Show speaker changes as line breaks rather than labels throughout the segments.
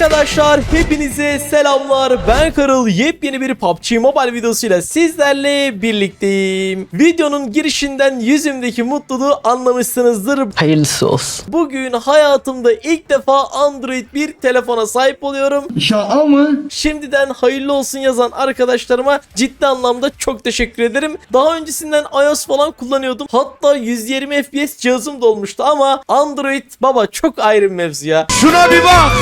Arkadaşlar hepinize selamlar. Ben Karıl. Yepyeni bir PUBG Mobile videosuyla sizlerle birlikteyim. Videonun girişinden yüzümdeki mutluluğu anlamışsınızdır.
Hayırlısı olsun.
Bugün hayatımda ilk defa Android bir telefona sahip oluyorum.
Şaka mı?
Şimdiden hayırlı olsun yazan arkadaşlarıma ciddi anlamda çok teşekkür ederim. Daha öncesinden iOS falan kullanıyordum. Hatta 120 FPS cihazım da olmuştu ama Android baba çok ayrı bir mevzu ya.
Şuna bir bak.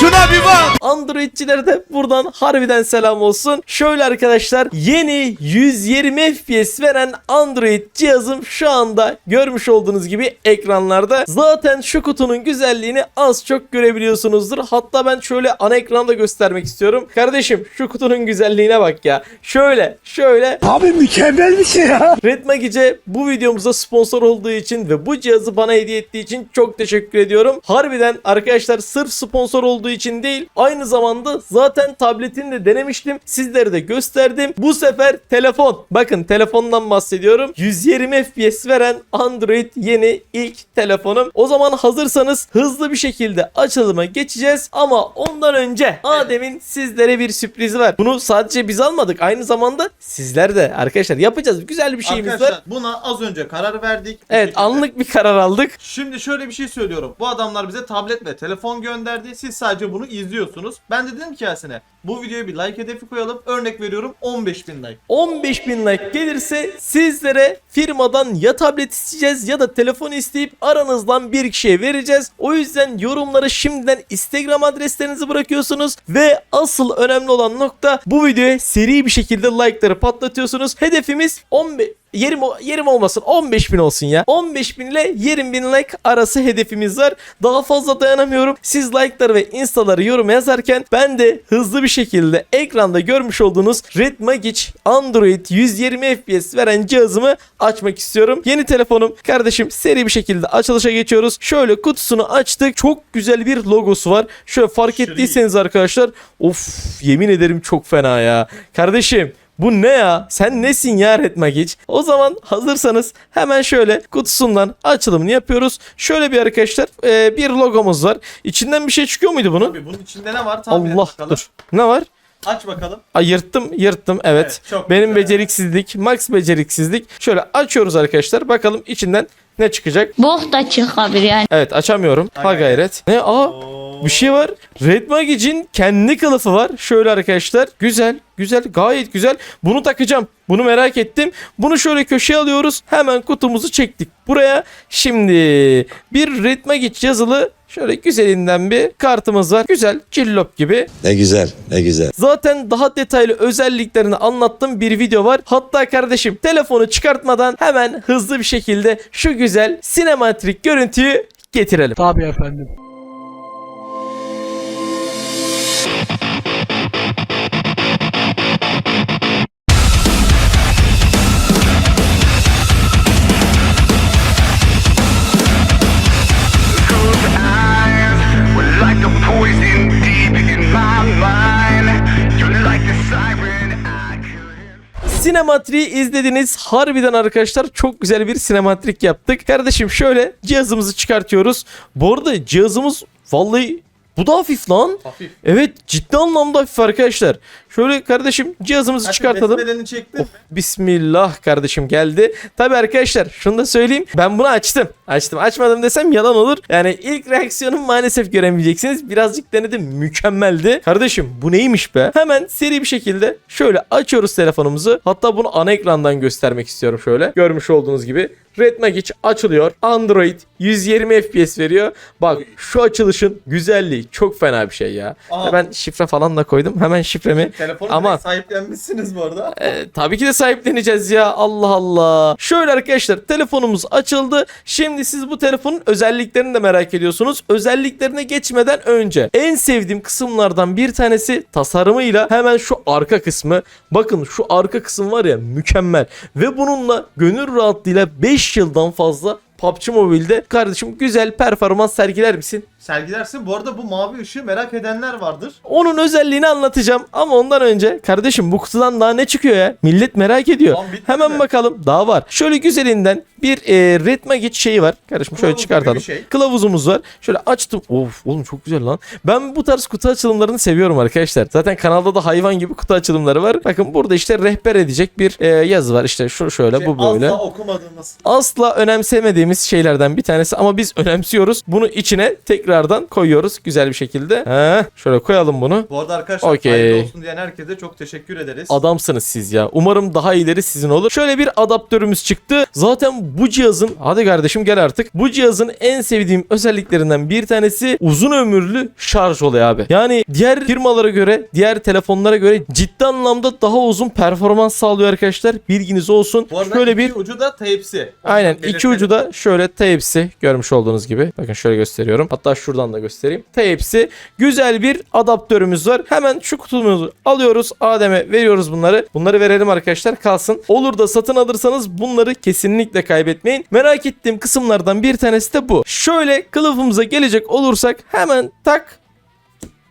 Şuna bir bak.
Androidçilere de buradan harbiden selam olsun. Şöyle arkadaşlar yeni 120 FPS veren Android cihazım şu anda görmüş olduğunuz gibi ekranlarda. Zaten şu kutunun güzelliğini az çok görebiliyorsunuzdur. Hatta ben şöyle ana ekranda göstermek istiyorum. Kardeşim şu kutunun güzelliğine bak ya. Şöyle şöyle
Abi mükemmel bir şey ya.
Red Magice bu videomuza sponsor olduğu için ve bu cihazı bana hediye ettiği için çok teşekkür ediyorum. Harbiden arkadaşlar sırf sponsor olduğu için değil aynı zamanda zaten tabletini de denemiştim. Sizlere de gösterdim. Bu sefer telefon. Bakın telefondan bahsediyorum. 120 FPS veren Android yeni ilk telefonum. O zaman hazırsanız hızlı bir şekilde açılıma geçeceğiz. Ama ondan önce Adem'in sizlere bir sürprizi var. Bunu sadece biz almadık. Aynı zamanda sizler de arkadaşlar yapacağız. Güzel bir şeyimiz
Arkadaşlar
var.
buna az önce karar verdik. Bu
Evet
şekilde.
anlık bir karar aldık.
Şimdi şöyle bir şey söylüyorum. Bu adamlar bize tablet ve telefon gönderdi. Siz sadece bunu izliyorsunuz. Ben de dedim ki Yasin'e bu videoya bir like hedefi koyalım. Örnek veriyorum 15 bin like.
15 bin like gelirse sizlere firmadan ya tablet isteyeceğiz ya da telefon isteyip aranızdan bir kişiye vereceğiz. O yüzden yorumlara şimdiden Instagram adreslerinizi bırakıyorsunuz ve asıl önemli olan nokta bu videoya seri bir şekilde like'ları patlatıyorsunuz. Hedefimiz 15 Yerim, yerim olmasın. 15 bin olsun ya. 15 bin ile 20 bin like arası hedefimiz var. Daha fazla dayanamıyorum. Siz like'ları ve instaları yorum yazarken Ben de hızlı bir şekilde ekranda görmüş olduğunuz Red Magic Android 120 FPS veren cihazımı açmak istiyorum. Yeni telefonum. Kardeşim seri bir şekilde açılışa geçiyoruz. Şöyle kutusunu açtık. Çok güzel bir logosu var. Şöyle fark ettiyseniz arkadaşlar Of yemin ederim çok fena ya. Kardeşim bu ne ya? Sen nesin ya Red Magic? O zaman hazırsanız hemen şöyle kutusundan açılımını yapıyoruz. Şöyle bir arkadaşlar e, bir logomuz var. İçinden bir şey çıkıyor muydu bunun?
Tabii bunun içinde ne var? Tahmin et
Allah
bakalım.
dur. Ne var?
Aç bakalım.
Ay yırttım yırttım evet.
Evet,
Benim
güzel.
beceriksizlik max beceriksizlik. Şöyle açıyoruz arkadaşlar bakalım içinden ne çıkacak.
Bok da çıkabilir yani.
Evet açamıyorum. Ha gayret. Ne? Aa bir şey var. Red Magic'in kendi kılıfı var. Şöyle arkadaşlar. Güzel. Güzel. Gayet güzel. Bunu takacağım. Bunu merak ettim. Bunu şöyle köşeye alıyoruz. Hemen kutumuzu çektik. Buraya şimdi bir Red Magic yazılı şöyle güzelinden bir kartımız var. Güzel. Cillop gibi.
Ne güzel, ne güzel.
Zaten daha detaylı özelliklerini anlattığım bir video var. Hatta kardeşim telefonu çıkartmadan hemen hızlı bir şekilde şu güzel sinematrik görüntüyü getirelim.
Tabii efendim.
Sinematri izlediniz. Harbiden arkadaşlar çok güzel bir sinematrik yaptık. Kardeşim şöyle cihazımızı çıkartıyoruz. Bu arada cihazımız vallahi bu da hafif lan.
Hafif.
Evet ciddi anlamda hafif arkadaşlar. Şöyle kardeşim cihazımızı
Yasin,
çıkartalım.
besmeleni çektin mi?
Bismillah kardeşim geldi. Tabi arkadaşlar şunu da söyleyeyim. Ben bunu açtım. Açtım. Açmadım desem yalan olur. Yani ilk reaksiyonum maalesef göremeyeceksiniz. Birazcık denedim. Mükemmeldi. Kardeşim bu neymiş be? Hemen seri bir şekilde şöyle açıyoruz telefonumuzu. Hatta bunu ana ekrandan göstermek istiyorum şöyle. Görmüş olduğunuz gibi. Red Magic açılıyor. Android 120 FPS veriyor. Bak şu açılışın güzelliği çok fena bir şey ya.
Aa.
Ben şifre falan da koydum. Hemen şifremi
Telefonu direkt sahiplenmişsiniz bu arada.
e, tabii ki de sahipleneceğiz ya. Allah Allah. Şöyle arkadaşlar telefonumuz açıldı. Şimdi siz bu telefonun özelliklerini de merak ediyorsunuz. Özelliklerine geçmeden önce en sevdiğim kısımlardan bir tanesi tasarımıyla hemen şu arka kısmı. Bakın şu arka kısım var ya mükemmel. Ve bununla gönül rahatlığıyla 5 yıldan fazla PUBG Mobile'de kardeşim güzel performans sergiler misin?
Sergilersin. Bu arada bu mavi ışığı merak edenler vardır.
Onun özelliğini anlatacağım ama ondan önce kardeşim bu kutudan daha ne çıkıyor ya? Millet merak ediyor. Hemen
mi?
bakalım. Daha var. Şöyle güzelinden bir e, Red Magic şeyi var. Kardeşim şöyle
Kılavuz gibi
çıkartalım.
şey.
Kılavuzumuz var. Şöyle açtım. Of oğlum çok güzel lan. Ben bu tarz kutu açılımlarını seviyorum arkadaşlar. Zaten kanalda da hayvan gibi kutu açılımları var. Bakın burada işte rehber edecek bir e, yazı var. İşte şu şöyle
Şey,
bu böyle.
Asla okumadığımız.
Asla önemsemediğimiz şeylerden bir tanesi ama biz önemsiyoruz. Bunu içine tekrardan koyuyoruz güzel bir şekilde. He, şöyle koyalım bunu.
Bu arada arkadaşlar
Okey.
hayırlı olsun diyen herkese çok teşekkür ederiz.
Adamsınız siz ya. Umarım daha ileri sizin olur. Şöyle bir adaptörümüz çıktı. Zaten bu cihazın hadi kardeşim gel artık. Bu cihazın en sevdiğim özelliklerinden bir tanesi uzun ömürlü şarj oluyor abi. Yani diğer firmalara göre, diğer telefonlara göre ciddi anlamda daha uzun performans sağlıyor arkadaşlar. Bilginiz olsun.
Bu arada
Şöyle
iki
bir
ucu da Type-C.
Aynen
Belirtelim.
iki ucu da şöyle Type-C görmüş olduğunuz gibi. Bakın şöyle gösteriyorum. Hatta şuradan da göstereyim. Type-C güzel bir adaptörümüz var. Hemen şu kutumuzu alıyoruz. Adem'e veriyoruz bunları. Bunları verelim arkadaşlar kalsın. Olur da satın alırsanız bunları kesinlikle kaybetmeyin. Merak ettiğim kısımlardan bir tanesi de bu. Şöyle kılıfımıza gelecek olursak hemen tak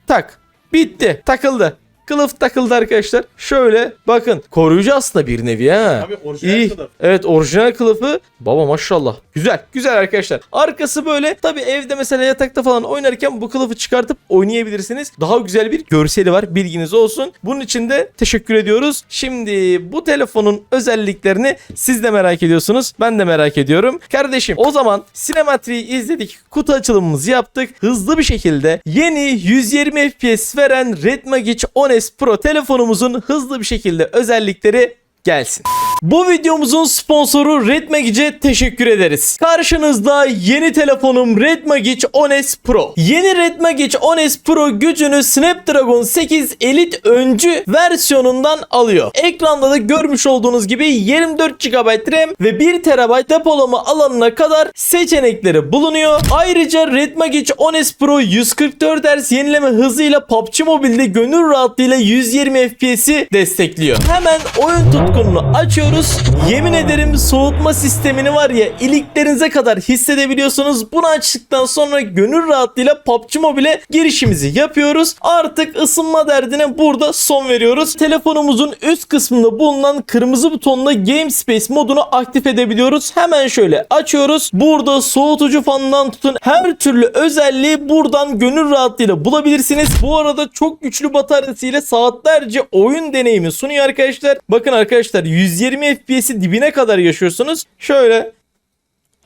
tak bitti takıldı. Kılıf takıldı arkadaşlar. Şöyle bakın koruyucu aslında bir nevi ha.
Tabii orijinal
İyi.
kılıf.
Evet orijinal kılıfı. Baba maşallah. Güzel. Güzel arkadaşlar. Arkası böyle. Tabi evde mesela yatakta falan oynarken bu kılıfı çıkartıp oynayabilirsiniz. Daha güzel bir görseli var. Bilginiz olsun. Bunun için de teşekkür ediyoruz. Şimdi bu telefonun özelliklerini siz de merak ediyorsunuz. Ben de merak ediyorum. Kardeşim o zaman sinematiği izledik. Kutu açılımımızı yaptık. Hızlı bir şekilde yeni 120 FPS veren Redmi Geç 10 15 Pro telefonumuzun hızlı bir şekilde özellikleri gelsin. Bu videomuzun sponsoru Red Magic'e teşekkür ederiz. Karşınızda yeni telefonum Red Magic 10S Pro. Yeni Red Magic 10S Pro gücünü Snapdragon 8 Elite öncü versiyonundan alıyor. Ekranda da görmüş olduğunuz gibi 24 GB RAM ve 1 TB depolama alanına kadar seçenekleri bulunuyor. Ayrıca Red Magic 10S Pro 144 Hz yenileme hızıyla PUBG Mobile'de gönül rahatlığıyla 120 FPS'i destekliyor. Hemen oyun tutkununu açıyoruz. Yemin ederim soğutma sistemini var ya iliklerinize kadar hissedebiliyorsunuz. Bunu açtıktan sonra gönül rahatlığıyla PUBG Mobile'e girişimizi yapıyoruz. Artık ısınma derdine burada son veriyoruz. Telefonumuzun üst kısmında bulunan kırmızı butonla Game Space modunu aktif edebiliyoruz. Hemen şöyle açıyoruz. Burada soğutucu fanından tutun her türlü özelliği buradan gönül rahatlığıyla bulabilirsiniz. Bu arada çok güçlü bataryasıyla saatlerce oyun deneyimi sunuyor arkadaşlar. Bakın arkadaşlar 120 FPS'i dibine kadar yaşıyorsunuz. Şöyle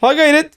ha gayret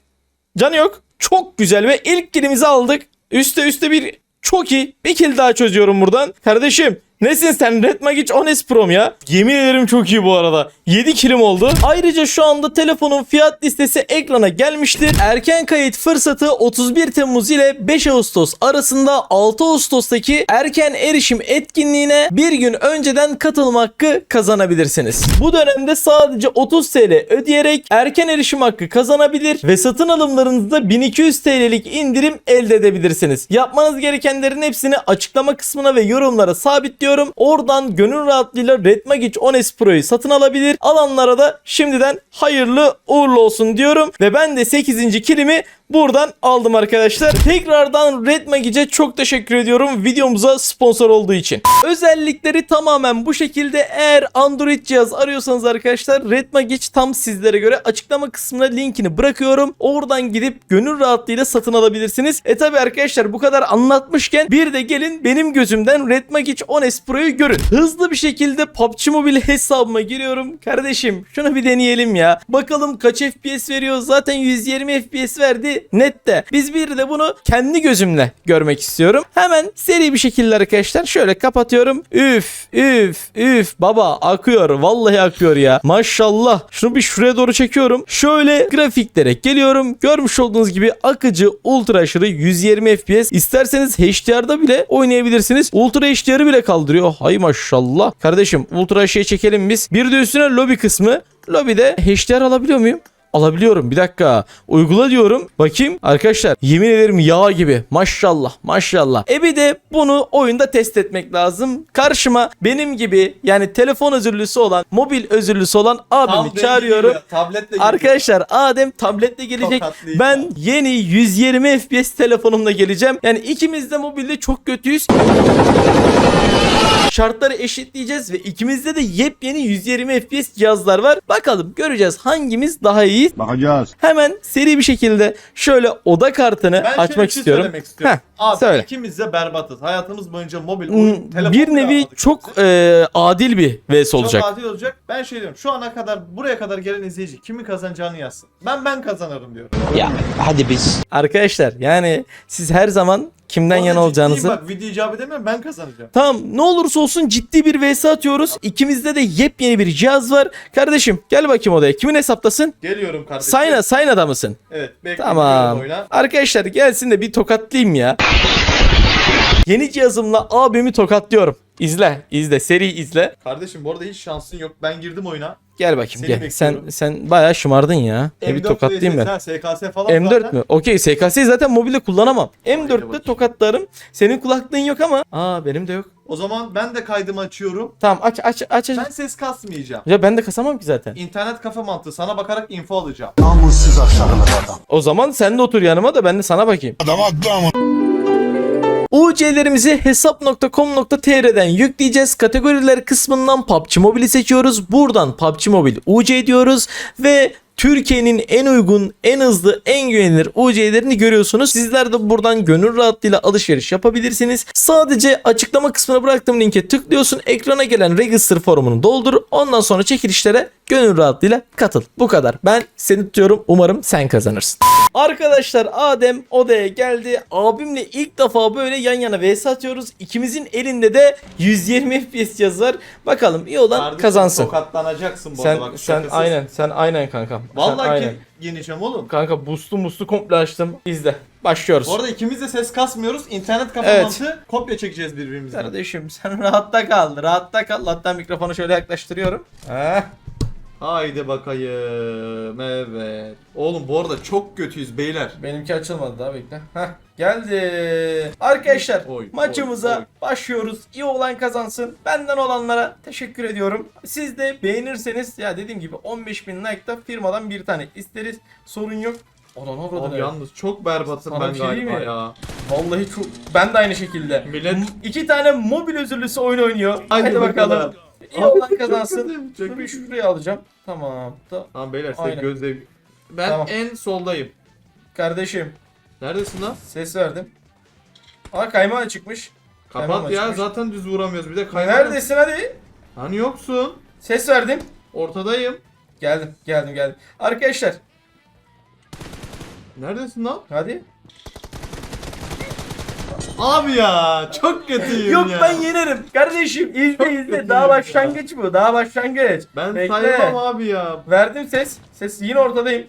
canı yok. Çok güzel ve ilk kilimizi aldık. Üste üste bir çok iyi. Bir kill daha çözüyorum buradan. Kardeşim Nesin sen Red Magic 10S Pro'm ya? Yemin ederim çok iyi bu arada. 7 kilim oldu. Ayrıca şu anda telefonun fiyat listesi ekrana gelmiştir. Erken kayıt fırsatı 31 Temmuz ile 5 Ağustos arasında 6 Ağustos'taki erken erişim etkinliğine bir gün önceden katılma hakkı kazanabilirsiniz. Bu dönemde sadece 30 TL ödeyerek erken erişim hakkı kazanabilir ve satın alımlarınızda 1200 TL'lik indirim elde edebilirsiniz. Yapmanız gerekenlerin hepsini açıklama kısmına ve yorumlara sabitliyorum. Oradan gönül rahatlığıyla Red Magic 10S Pro'yu satın alabilir. Alanlara da şimdiden hayırlı uğurlu olsun diyorum. Ve ben de 8. kilimi buradan aldım arkadaşlar. Tekrardan Red Magic'e çok teşekkür ediyorum videomuza sponsor olduğu için. Özellikleri tamamen bu şekilde. Eğer Android cihaz arıyorsanız arkadaşlar Red Magic tam sizlere göre açıklama kısmına linkini bırakıyorum. Oradan gidip gönül rahatlığıyla satın alabilirsiniz. E tabi arkadaşlar bu kadar anlatmışken bir de gelin benim gözümden Red Magic 10S Pro'yu görün. Hızlı bir şekilde PUBG Mobile hesabıma giriyorum. Kardeşim şunu bir deneyelim ya. Bakalım kaç FPS veriyor. Zaten 120 FPS verdi nette. Biz bir de bunu kendi gözümle görmek istiyorum. Hemen seri bir şekilde arkadaşlar şöyle kapatıyorum. Üf üf üf baba akıyor. Vallahi akıyor ya. Maşallah. Şunu bir şuraya doğru çekiyorum. Şöyle grafiklere geliyorum. Görmüş olduğunuz gibi akıcı ultra aşırı 120 FPS. İsterseniz HDR'da bile oynayabilirsiniz. Ultra HDR'ı bile kaldırıyor. Hay maşallah. Kardeşim ultra aşağıya çekelim biz. Bir de üstüne lobi kısmı. Lobide HDR alabiliyor muyum? Alabiliyorum. Bir dakika. Uygula diyorum. Bakayım arkadaşlar yemin ederim yağ gibi. Maşallah maşallah. E bir de bunu oyunda test etmek lazım. Karşıma benim gibi yani telefon özürlüsü olan, mobil özürlüsü olan abimi
Tam
çağırıyorum.
geliyor, Tabletle geliyor.
Arkadaşlar Adem tabletle gelecek.
Tokatlayacağım.
Ben yeni 120 FPS telefonumla geleceğim. Yani ikimiz de mobilde çok kötüyüz. Şartları eşitleyeceğiz ve ikimizde de yepyeni 120 FPS cihazlar var. Bakalım göreceğiz hangimiz daha iyi.
Bakacağız.
Hemen seri bir şekilde şöyle oda kartını
Ben
açmak
şey
istiyorum.
söylemek istiyorum.
Heh,
Abi
söyle.
ikimiz de berbatız. Hayatımız boyunca mobil
Hmm,
oyun, telefon
bir nevi çok e, adil bir vs
Çok
olacak.
adil olacak. Ben şey diyorum. Şu ana kadar buraya kadar gelen izleyici kimi kazanacağını yazsın. Ben ben kazanırım diyorum.
Ya hadi biz.
Arkadaşlar yani siz her zaman kimden yana olacağınızı
Bak video icabı demiyorum ben kazanacağım.
Tamam ne olursa olsun ciddi bir vs atıyoruz. İkimizde de yepyeni bir cihaz var. Kardeşim gel bakayım odaya. Kimin hesaptasın?
Geliyorum kardeşim.
Sayna Sayna'da mısın?
Evet.
Tamam.
oyuna.
Arkadaşlar gelsin de bir tokatlayayım ya. Yeni cihazımla abimi tokatlıyorum. İzle, izle, seri izle.
Kardeşim bu arada hiç şansın yok. Ben girdim oyuna.
Gel bakayım
Seni
gel. Sen
bekliyorum.
sen bayağı şımardın ya. E bir
M4
tokatlayayım ben.
SKS falan
M4
zaten.
mü? Okey SKS'yi zaten mobilde kullanamam.
Haydi
M4'te
bakayım.
tokatlarım. Senin kulaklığın yok ama. Aa benim de yok.
O zaman ben de kaydımı açıyorum.
Tamam aç aç aç aç.
Ben ses kasmayacağım.
Ya ben de kasamam ki zaten.
İnternet kafe mantığı sana bakarak info alacağım.
Namussuz aşağılık adam.
O zaman sen de otur yanıma da ben de sana bakayım.
Adam haklı ama.
UC'lerimizi hesap.com.tr'den yükleyeceğiz. Kategoriler kısmından PUBG Mobile'i seçiyoruz. Buradan PUBG Mobile UC diyoruz ve Türkiye'nin en uygun, en hızlı, en güvenilir UC'lerini görüyorsunuz. Sizler de buradan gönül rahatlığıyla alışveriş yapabilirsiniz. Sadece açıklama kısmına bıraktığım linke tıklıyorsun. Ekrana gelen register formunu doldur. Ondan sonra çekilişlere gönül rahatlığıyla katıl. Bu kadar. Ben seni tutuyorum. Umarım sen kazanırsın. Arkadaşlar Adem odaya geldi. Abimle ilk defa böyle yan yana vs atıyoruz. İkimizin elinde de 120 FPS yazar. Bakalım iyi olan
Kardeşim,
kazansın.
Tokatlanacaksın bu
Sen
arada bak.
sen
şakasız.
aynen sen aynen kanka.
Vallahi
aynen.
ki yeneceğim oğlum.
Kanka boost'u muslu komple açtım. İzle. Başlıyoruz.
Bu arada ikimiz de ses kasmıyoruz. İnternet mantığı kopya çekeceğiz birbirimizden.
Kardeşim sen rahatta kal. Rahatta kal. Hatta mikrofonu şöyle yaklaştırıyorum. Heh.
Haydi bakayım. Evet. Oğlum bu arada çok kötüyüz beyler.
Benimki açılmadı daha bekle. Heh, geldi. Arkadaşlar
Oy,
maçımıza
oy,
başlıyoruz. İyi olan kazansın. Benden olanlara teşekkür ediyorum. Siz de beğenirseniz ya dediğim gibi 15.000 like'da firmadan bir tane isteriz. Sorun yok. Olan
Abi
orada
yalnız çok berbatım
Sana
ben
şey
galiba
mi?
ya.
Vallahi çok ben de aynı şekilde.
Millet-
iki tane mobil özürlüsü oyun oynuyor.
Haydi
Hadi, bakalım.
bakalım.
İyi
Abi
olan
çok
kazansın.
kötü, çok
bir
kötü.
şuraya alacağım. Tamam. Da
Tamam beyler size
Aynen.
gözle... Ben
Tamam.
en soldayım.
kardeşim
Neredesin lan?
ses verdim. Aa kaymağı çıkmış.
Kapat
Tamam,
ya
açmış.
zaten düz vuramıyoruz bir de kaynar.
Neredesin hadi?
Hani yoksun?
Ses verdim.
Ortadayım.
Geldim, geldim, geldim. Arkadaşlar,
Neredesin lan?
hadi.
Abi ya çok kötüyüm
Yok
ya.
ben yenerim. Kardeşim izle izle. Daha başlangıç bu. Daha başlangıç.
Ben
Bekle.
sayamam abi ya.
Verdim ses. Ses yine ortadayım.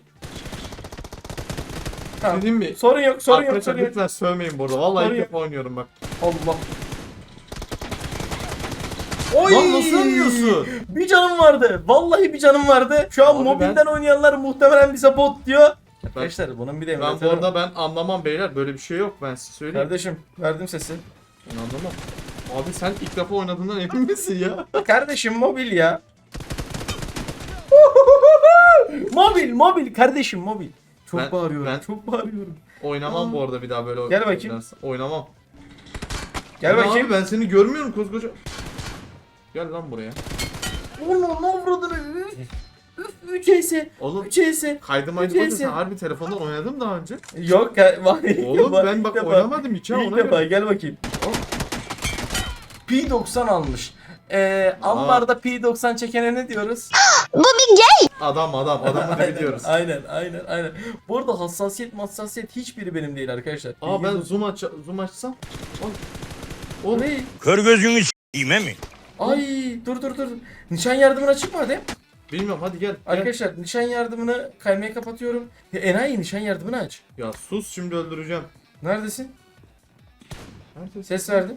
Tamam.
Dedim mi?
Sorun yok, sorun yok,
Arkadaşlar
sorun yok.
lütfen sövmeyin burada. Vallahi
Sorun
ilk
yok.
defa oynuyorum bak.
Allah. Oy!
Lan nasıl ölmüyorsun?
Bir canım vardı. Vallahi bir canım vardı. Şu an
Abi
mobilden oynayanlar muhtemelen bize bot diyor. Arkadaşlar bunun bir de
Ben bu arada ben anlamam beyler. Böyle bir şey yok ben size söyleyeyim.
Kardeşim verdim sesi.
Ben anlamam. Abi sen ilk defa oynadığından emin misin ya?
Kardeşim mobil ya. mobil mobil kardeşim mobil. Çok
Ben-
bağırıyorum.
ben-
Çok bağırıyorum.
Oynamam bu arada bir daha böyle.
Gel bakayım.
oynarsan. Oynamam.
Gel
Ya
bakayım.
Abi ben seni görmüyorum koskoca. Gel lan buraya.
Ulan ne vurdun? Üf, üf, 3 ES.
Oğlum
3 ES.
kaydım aydı bakın sen harbi telefondan oynadım daha önce.
Yok ya. bak-
Oğlum
bak,
ben
ilk
bak
defa.
oynamadım hiç ha
İlk
ona
defa
göre.
gel bakayım. P90 almış. Ee, ambarda P90 çekene ne diyoruz?
Adam adam adamı ne biliyoruz.
Aynen aynen aynen. Bu arada hassasiyet hassasiyet hiçbiri benim değil arkadaşlar.
Aa ben zoom aç zoom açsam. Oğlum.
Ne?
Kör gözünü s**eyim mi?
Ay dur dur dur. Nişan yardımına çıkma hadi.
Bilmiyorum hadi gel. gel.
Arkadaşlar nişan yardımını kaymayı kapatıyorum. Ya, enayi nişan yardımını aç.
Ya sus şimdi öldüreceğim.
Neredesin?
Neredesin?
Ses verdim.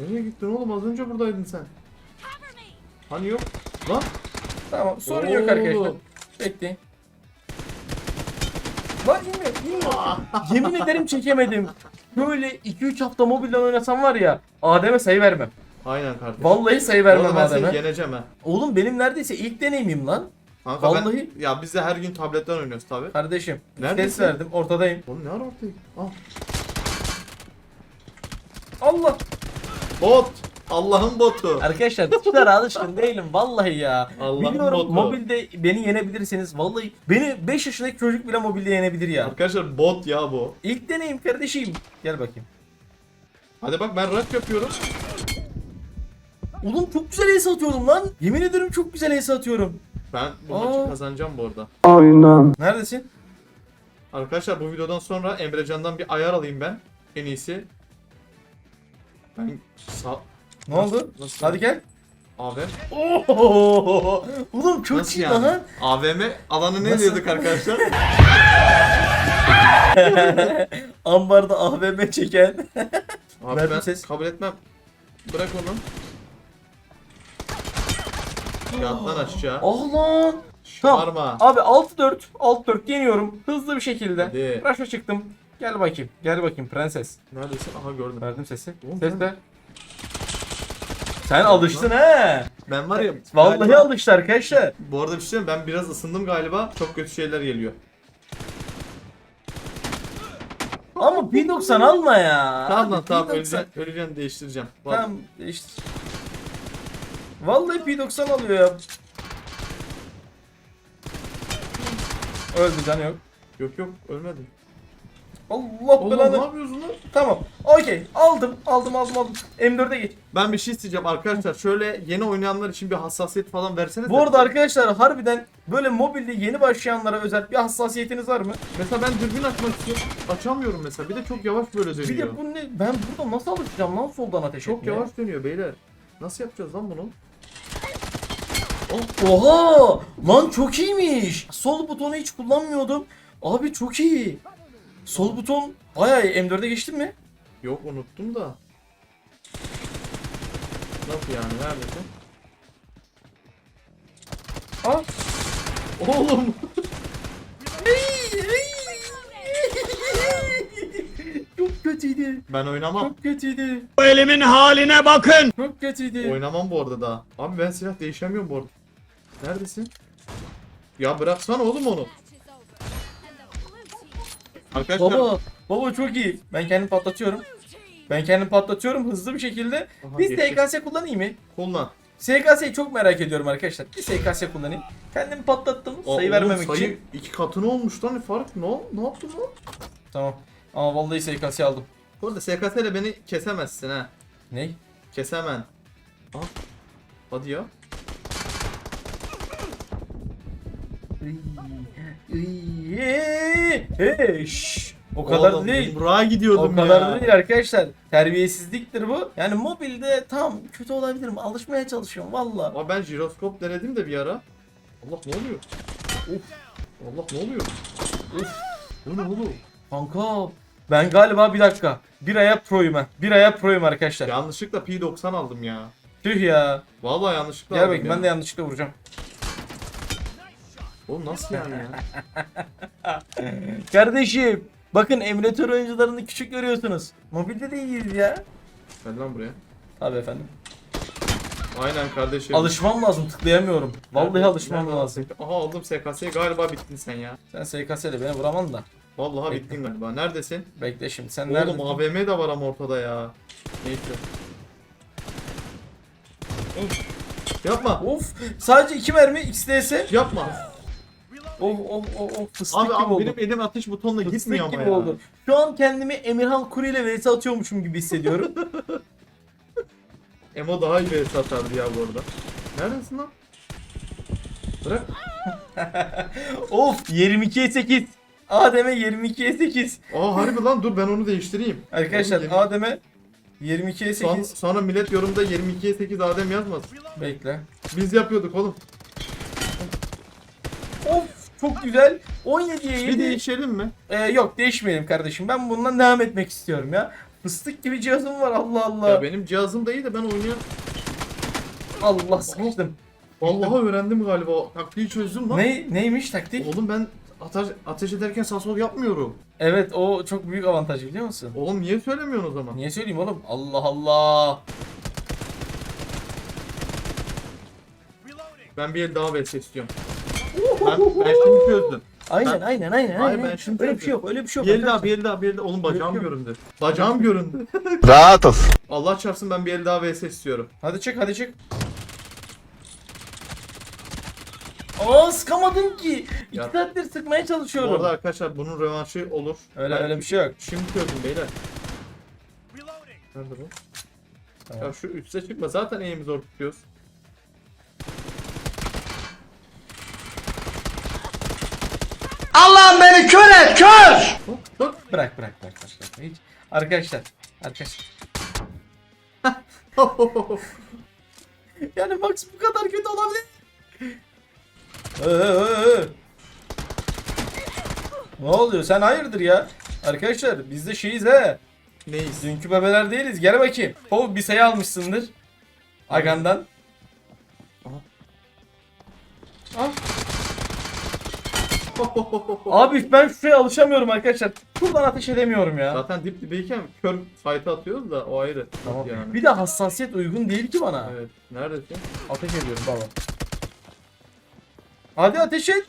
Nereye gittin oğlum az önce buradaydın sen. Hani yok. Lan
Tamam sorun yok arkadaşlar.
Oğlum.
Bekleyin. Lan inme inme. Yemin ederim çekemedim. Böyle 2-3 hafta mobilden oynasam var ya Adem'e sayı vermem.
Aynen kardeşim.
Vallahi sayı
Bu arada
vermem
ben seni yeneceğim ha.
Oğlum benim neredeyse ilk deneyimim lan.
Kanka
Vallahi-
ben, ya biz de her gün tabletten oynuyoruz tabi.
Kardeşim.
Neredesin?
Ses verdim ortadayım.
Oğlum ne ara ortaya? Al.
Allah.
Bot. Allah'ın botu.
Arkadaşlar tuşlara alışkın değilim vallahi ya.
Allah'ın
Biliyorum
botu.
mobilde beni yenebilirsiniz. Vallahi beni 5 yaşındaki çocuk bile mobilde yenebilir ya.
Arkadaşlar bot ya bu.
İlk deneyim kardeşim. Gel bakayım.
Hadi bak ben rush yapıyorum.
Oğlum çok güzel ace atıyorum lan. Yemin ederim çok güzel ace atıyorum.
Ben bu
Aa.
maçı kazanacağım bu arada.
Neredesin?
Arkadaşlar bu videodan sonra Emrecan'dan bir ayar alayım ben. En iyisi. Ben sağ...
Ne oldu?
Nasıl?
Hadi gel.
AVM.
Oo! Oğlum çok
Nasıl
iyi
yani?
lan.
AVM alanı ne
Nasıl?
diyorduk arkadaşlar?
Ambarda AVM çeken.
Abi
Verdim
ben
ses.
kabul etmem. Bırak onu. Yat lan aşağı.
Ah lan. Tamam.
Şımarma.
Abi 6-4. 6-4 yeniyorum. Hızlı bir şekilde.
Hadi.
Rush'a çıktım. Gel bakayım. Gel bakayım prenses.
Neredesin? Aha gördüm.
Verdim sesi.
Oğlum
Ses
ben-
ver. Sen alıştın he.
Ben var ya.
Vallahi
galiba-
alıştı arkadaşlar.
Bu arada bir şey söyleyeyim, ben biraz ısındım galiba. Çok kötü şeyler geliyor.
Ama P90 alma ya.
Tamam lan
Hadi
tamam
P90.
öleceğim, öleceğim değiştireceğim. Vallahi-
Tamam işte. Vallahi P90 alıyor ya. Öldü can yok.
Yok yok ölmedim.
Allah
Oğlum ne
belanı.
yapıyorsun lan?
Tamam. Okey. Aldım. Aldım aldım aldım. M4'e geç.
Ben bir şey isteyeceğim arkadaşlar. Şöyle yeni oynayanlar için bir hassasiyet falan verseniz.
Bu arada arkadaşlar harbiden böyle mobilde yeni başlayanlara özel bir hassasiyetiniz var mı?
Mesela ben dürbün açmak istiyorum. Açamıyorum mesela. Bir de çok yavaş böyle
Bir
dönüyor.
de bu ne? Ben burada nasıl alışacağım lan soldan ateş
Çok
etmeye?
yavaş dönüyor beyler. Nasıl yapacağız lan bunu?
Oha! Lan çok iyiymiş. Sol butonu hiç kullanmıyordum. Abi çok iyi. Sol buton bayağı iyi. M4'e geçtin mi?
Yok unuttum da. Nasıl yani? Neredesin?
Aa.
Oğlum.
çok kötüydü.
Ben oynamam.
Çok kötüydü.
Bu elimin haline bakın.
Çok kötüydü.
Oynamam bu arada daha. Abi ben silah değişemiyorum bu arada. Neredesin? Ya bıraksana oğlum onu. Arkadaşlar.
Baba, baba çok iyi. Ben kendimi patlatıyorum. Ben kendimi patlatıyorum hızlı bir şekilde.
Aha,
Biz
geçti.
SKS kullanayım mı?
Kullan.
SKS'yi çok merak ediyorum arkadaşlar. Bir SKS kullanayım. Kendimi patlattım
Aa,
sayı
oğlum,
vermemek
sayı
için.
iki katını olmuş lan fark. Ne, ne yaptın lan?
Tamam. Ama vallahi SKS aldım.
Bu arada SKS ile beni kesemezsin ha.
Ney?
Kesemen. Aa. Hadi ya.
Şşş. O kadar
Oğlum,
da değil.
Yumruğa gidiyordum
O kadar
ya.
da değil arkadaşlar. Terbiyesizliktir bu. Yani mobilde tam kötü olabilirim. Alışmaya çalışıyorum valla.
Ama ben jiroskop denedim de bir ara. Allah ne oluyor? Of. Allah ne oluyor? Of. Bu ne oğlum?
Kanka ben galiba bir dakika. Bir aya proyum ha. Bir aya proyum arkadaşlar.
Yanlışlıkla P90 aldım ya.
Tüh ya.
Vallahi yanlışlıkla
Gel
aldım
bakayım
ya.
ben de yanlışlıkla vuracağım.
Oğlum nasıl yani ya?
Kardeşim bakın emülatör oyuncularını küçük görüyorsunuz. Mobilde de iyiyiz ya.
Gel lan buraya.
Tabii efendim.
Aynen kardeşim.
Alışmam lazım tıklayamıyorum. Vallahi
Nerede-
alışmam
nerede
lazım.
Aha aldım SKS'yi galiba bittin sen ya.
Sen SKS ile beni vuramam da.
Vallahi
Bekle.
bittin galiba. Neredesin?
Bekle şimdi sen
Oğlum
neredesin?
AVM de var ama ortada ya. Neyse. Of. Yapma.
Of sadece iki mermi XDS.
Yapma.
Oh oh oh oh fıstık
Abi
gibi
abi
oldu.
benim elim atış butonuna
Fıstık
gitmiyor ama
gibi
ya.
oldu. Şu an kendimi Emirhan Kuru ile vs atıyormuşum gibi hissediyorum.
Emo daha iyi bir atardı ya bu arada. Neredesin lan? Bırak.
of 22'ye 8. Adem'e 22'ye 8.
Aa harbi lan dur ben onu değiştireyim.
Arkadaşlar
Oğlum, yirmi-
Adem'e 22'ye
Son-
8.
sonra millet yorumda 22'ye 8 Adem yazmaz.
Bekle.
Biz yapıyorduk oğlum.
Çok güzel. 17'ye 7.
Bir değişelim mi?
Ee, yok değişmeyelim kardeşim. Ben bundan devam etmek istiyorum ya. Fıstık gibi cihazım var Allah Allah.
Ya benim cihazım da iyi de ben oynayan...
Allah sıkıştım.
Vallahi öğrendim galiba. Taktiği çözdüm lan.
Ne neymiş taktik?
Oğlum ben ateş, ateş ederken sağ sol yapmıyorum.
Evet o çok büyük avantaj biliyor musun?
Oğlum niye söylemiyorsun o zaman?
Niye söyleyeyim oğlum? Allah Allah.
Ben bir el daha vs istiyorum. Ben, ben şimdi çözdüm.
Aynen
Ben-
aynen aynen.
Hayır,
aynen.
ben şimdi
öyle bir şey yok öyle bir şey yok.
Bir el daha, bir el daha, bir el daha. Oğlum bacağım
Yok,
göründü. Bacağım göründü.
Rahat ol.
Allah çarpsın ben bir el daha vs istiyorum.
Hadi çık hadi çık. Aa sıkamadım ki. İki
Ya.
saattir sıkmaya
Bu
çalışıyorum.
arada arkadaşlar bunun rövanşı olur.
Öyle
Ben
öyle bir şey yok.
Şimdi çözdüm beyler. Nerede bu?
Tamam.
Ya şu üste çıkma zaten eğimi zor tutuyoruz.
Allah'ım beni kör et kör!
Hop.
Bırak bırak bırak bırak. bırak. Hiç. Arkadaşlar. Arkadaşlar. Yani Max bu kadar kötü olabilir. Ne oluyor? Sen hayırdır ya? Arkadaşlar biz de şeyiz he.
Neyiz?
Dünkü bebeler değiliz. Gel bakayım. Hov bir sayı almışsındır. Agan'dan.
Ah.
Abi ben şuraya alışamıyorum arkadaşlar. Buradan ateş edemiyorum ya.
Zaten dip dibeyken kör fight'ı atıyoruz da o ayrı.
Tamam.
Yani.
Bir de hassasiyet uygun değil ki bana.
Evet. Neredesin?
Ateş ediyorum baba. Hadi ateş et.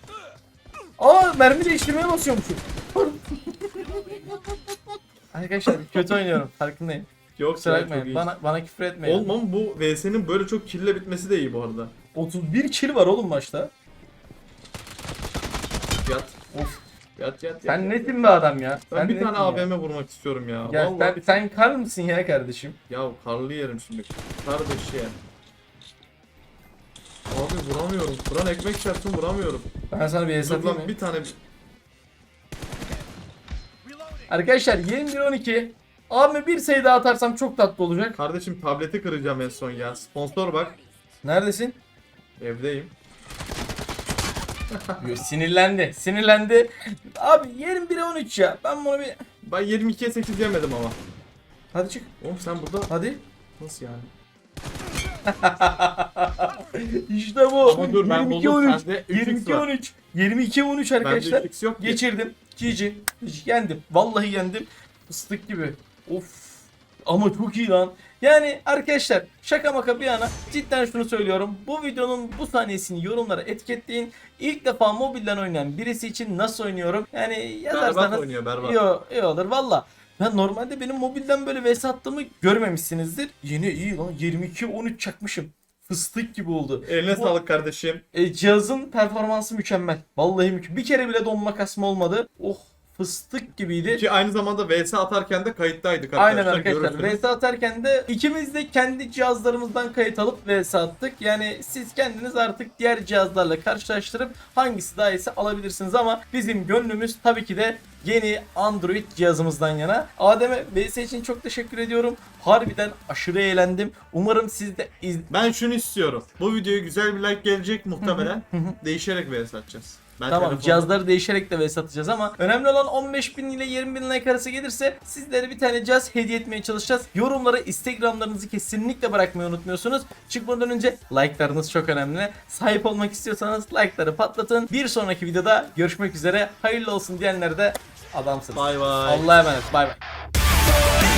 Aa mermi değiştirmeye basıyormuşum. Arkadaşlar kötü oynuyorum farkındayım.
Yok
Kusura bakmayın. Bana, bana küfür etmeyin.
Oğlum ama bu VS'nin böyle çok kille bitmesi de iyi bu arada.
31 kill var oğlum maçta. Of.
Yat yat yat.
Sen nesin be adam ya?
Ben
Sen
bir tane? AVM vurmak istiyorum ya.
Ya
Vallahi
sen, sen kar mısın ya kardeşim?
Ya karlı yerim şimdi. Kardeş ya. Abi vuramıyorum. Kur'an ekmek çarptım vuramıyorum.
Ben sana bir
Dur
hesap
lan
mi?
bir tane
Arkadaşlar 21-12. Abi bir sayı daha atarsam çok tatlı olacak.
Kardeşim tableti kıracağım en son ya. Sponsor bak.
Neredesin?
Evdeyim.
Sinirlendi. Sinirlendi. Abi 21-13 ya. Ben bunu bir...
Ben 22'ye 8 yemedim ama.
Hadi çık.
Oğlum sen burada
Hadi.
nasıl yani?
İşte bu.
Ama dur, ben buldum.
22-13.
Sende 3x var.
22-13. 22-13
Bende
arkadaşlar.
3x yok ki.
Geçirdim. GG. Yendim. Vallahi yendim. Fıstık gibi. Of. Ama çok iyi lan. Yani arkadaşlar şaka maka bir yana cidden şunu söylüyorum. Bu videonun bu saniyesini yorumlara etiketleyin. İlk defa mobilden oynayan birisi için nasıl oynuyorum? Yani
Berbat
yazarsanız
oynuyor berbat.
iyi, iyi olur valla. Ben normalde benim mobilden böyle vs attığımı görmemişsinizdir. Yine iyi lan 22-13 çakmışım. Fıstık gibi oldu.
Eline
Bu-
sağlık kardeşim.
e, cihazın performansı mükemmel. Vallahi mükemmel. Bir kere bile donma kasma olmadı. Oh fıstık gibiydi.
Ki aynı zamanda VS atarken de kayıttaydık
Aynen
arkadaşlar.
arkadaşlar.
görürsünüz.
VS atarken de ikimiz de kendi cihazlarımızdan kayıt alıp VS attık. Yani siz kendiniz artık diğer cihazlarla karşılaştırıp hangisi daha iyisi alabilirsiniz ama bizim gönlümüz tabii ki de yeni Android cihazımızdan yana. Adem'e VS için çok teşekkür ediyorum. Harbiden aşırı eğlendim. Umarım siz de iz...
Ben şunu istiyorum. Bu videoya güzel bir like gelecek muhtemelen. Değişerek VS atacağız. Ben
Tamam
telefonda-
cihazları değişerek de VS atacağız ama önemli olan 15.000 ile 20.000 like arası gelirse sizlere bir tane cihaz hediye etmeye çalışacağız. Yorumlara Instagramlarınızı kesinlikle bırakmayı unutmuyorsunuz. Çıkmadan önce like'larınız çok önemli. Sahip olmak istiyorsanız like'ları patlatın. Bir sonraki videoda görüşmek üzere. Hayırlı olsun diyenler de adamsınız.
Bay bay.
Allah'a emanet. Bay bay.